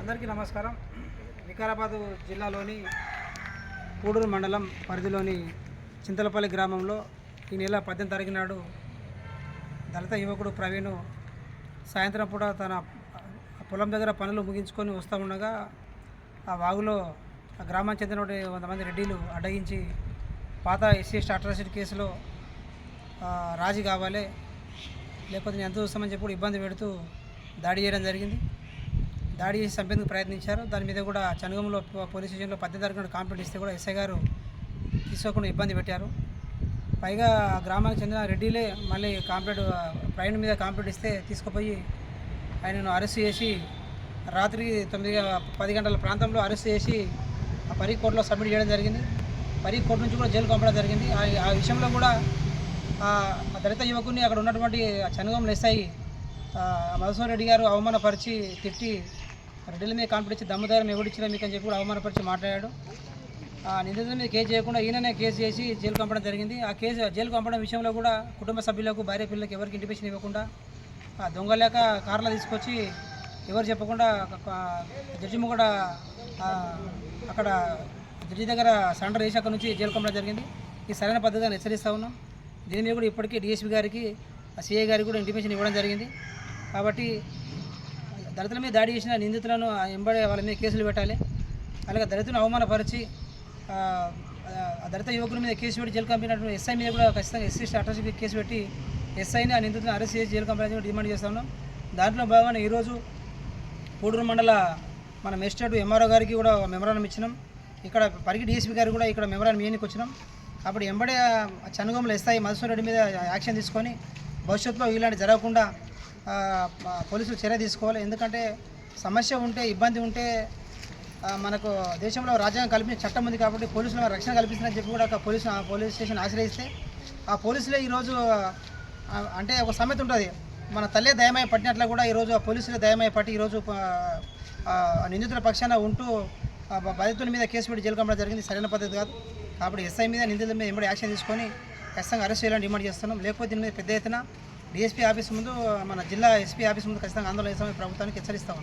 అందరికీ నమస్కారం. వికారాబాదు జిల్లాలోని కూడూరు మండలం పరిధిలోని చింతలపల్లి గ్రామంలో ఈ నెల పద్దెనిమిది తారీఖు నాడు దళిత యువకుడు ప్రవీణ్ సాయంత్రం పూట తన పొలం దగ్గర పనులు ముగించుకొని వస్తూ ఉండగా ఆ వాగులో ఆ గ్రామానికి చెందిన వందమంది రెడ్డిలు అడ్డగించి పాత ఎస్సీ ఎస్టీ అట్రాసిటీ కేసులో రాజీ కావాలి. లేకపోతే నేను ఎంత చూస్తామని చెప్పి ఇబ్బంది పెడుతూ దాడి చేయడం జరిగింది. దాడి చేసి చంపేందుకు ప్రయత్నించారు. దాని మీద కూడా చనుగంలో పోలీస్ స్టేషన్లో పద్దెనిమిది తారీఖున కంప్లైంట్ ఇస్తే కూడా ఎస్ఐ గారు తీసుకోకుండా ఇబ్బంది పెట్టారు. పైగా గ్రామానికి చెందిన రెడ్డిలే మళ్ళీ కాంప్లైంట్ ప్రయాణం మీద కాంప్లైంట్ ఇస్తే తీసుకుపోయి ఆయనను అరెస్ట్ చేసి రాత్రి తొమ్మిది పది గంటల ప్రాంతంలో అరెస్ట్ చేసి ఆ పరీ కోర్టులో సబ్మిట్ చేయడం జరిగింది. పరీ కోర్టు నుంచి కూడా జైలు పంపడం జరిగింది. ఆ విషయంలో కూడా దళిత యువకుని అక్కడ ఉన్నటువంటి చనుగం ఎస్ఐ మధుసూర్ రెడ్డి గారు అవమానపరిచి తిట్టి రెడ్డిల మీద కాన్ఫిడెన్స్ ఇచ్చి దమ్ముదారం ఎవడిచ్చినా మీకు అని చెప్పి కూడా అవమానపరిచి మాట్లాడాడు. ఆ నిందితుల మీద కేసు చేయకుండా ఈయననే కేసు చేసి జైలు పంపడం జరిగింది. ఆ కేసు జైలు పంపడం విషయంలో కూడా కుటుంబ సభ్యులకు భార్య పిల్లలకు ఎవరికి ఇంటిమేషన్ ఇవ్వకుండా ఆ కార్లో తీసుకొచ్చి ఎవరు చెప్పకుండా జడ్జి కూడా అక్కడ జడ్జి దగ్గర సరెండర్ చేసి అక్కడ నుంచి జైలు పంపడం జరిగింది. ఈ సరైన పద్ధతిగా హెచ్చరిస్తూ ఉన్నాం దీని మీద కూడా ఇప్పటికీ డిఎస్పీ గారికి సిఐ గారికి కూడా ఇంటిమేషన్ ఇవ్వడం జరిగింది. కాబట్టి దళితుల మీద దాడి చేసిన నిందితులను ఎంబడే వాళ్ళ మీద కేసులు పెట్టాలి. అలాగే దళితులను అవమానపరిచి దళిత యువకుల మీద కేసు పెట్టి జైలు పంపినటువంటి ఎస్ఐ మీద కూడా ఖచ్చితంగా ఎస్సీ అట్రాసిటీ కేసు పెట్టి ఎస్ఐని ఆ నిందితులను అరెస్ట్ చేసి జైలు కంపెనీ డిమాండ్ చేస్తున్నాం దాంట్లో భాగంగా ఈరోజు కూడూరు మండల మన మెజిస్ట్రేట్ ఎంఆర్ఓ గారికి కూడా మెమరానం ఇచ్చినాం. ఇక్కడ పరిగి డిఎస్పీ గారికి కూడా ఇక్కడ మెమరానం ఇవ్వడానికి వచ్చినాం. అప్పుడు ఎంబడే ఆ ఇస్తాయి ఎస్ఐ మధుసూర్ రెడ్డి మీద యాక్షన్ తీసుకొని భవిష్యత్తులో ఇలాంటి జరగకుండా పోలీసులు చర్య తీసుకోవాలి. ఎందుకంటే సమస్య ఉంటే ఇబ్బంది ఉంటే మనకు దేశంలో రాజ్యాంగం కల్పించిన చట్టం ఉంది కాబట్టి పోలీసులు రక్షణ కల్పిస్తుందని చెప్పి కూడా ఒక పోలీసు ఆ పోలీస్ స్టేషన్ ఆశ్రయిస్తే ఆ పోలీసులే ఈరోజు అంటే ఒక సమస్య ఉంటుంది. మన తల్లే దయమై పట్టినట్లు కూడా ఈరోజు ఆ పోలీసులే దయమై పట్టి ఈరోజు నిందితుల పక్షాన ఉంటూ బాధితుల మీద కేసు పెట్టి జైలు పంపడం జరిగింది. సరైన పద్ధతి కాదు. కాబట్టి ఎస్ఐ మీద నిందితుల మీద ఎంబడి యాక్షన్ తీసుకొని ఖచ్చితంగా అరెస్ట్ చేయాలని డిమాండ్ చేస్తున్నాం. లేకపోతే దీని మీద పెద్ద ఎత్తున డిఎస్పీ ఆఫీస్ ముందు మన జిల్లా ఎస్పీ ఆఫీస్ ముందు ఖచ్చితంగా ఆందోళన చేస్తామని ప్రభుత్వానికి హెచ్చరిస్తాం